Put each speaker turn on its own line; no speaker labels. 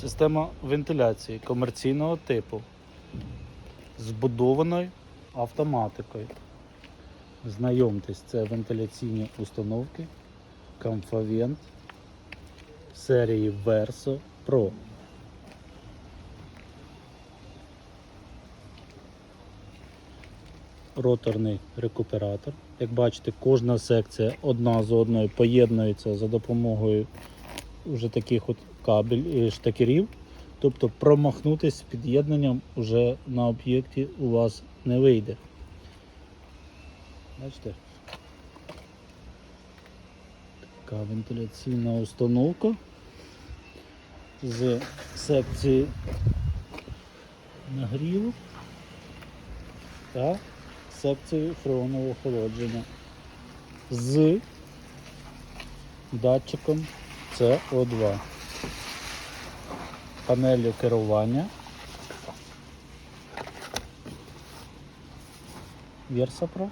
Система вентиляції комерційного типу з вбудованою автоматикою. Знайомтесь, це вентиляційні установки Comfavent серії Verso Pro. Роторний рекуператор. Як бачите, кожна секція одна з одною поєднується за допомогою вже таких от кабель і штакерів. Тобто промахнутися під'єднанням вже на об'єкті у вас не вийде. Бачите? Така вентиляційна установка з секції нагріву та секцією фреонового охолодження з датчиком CO2 Панелі керування Версапро.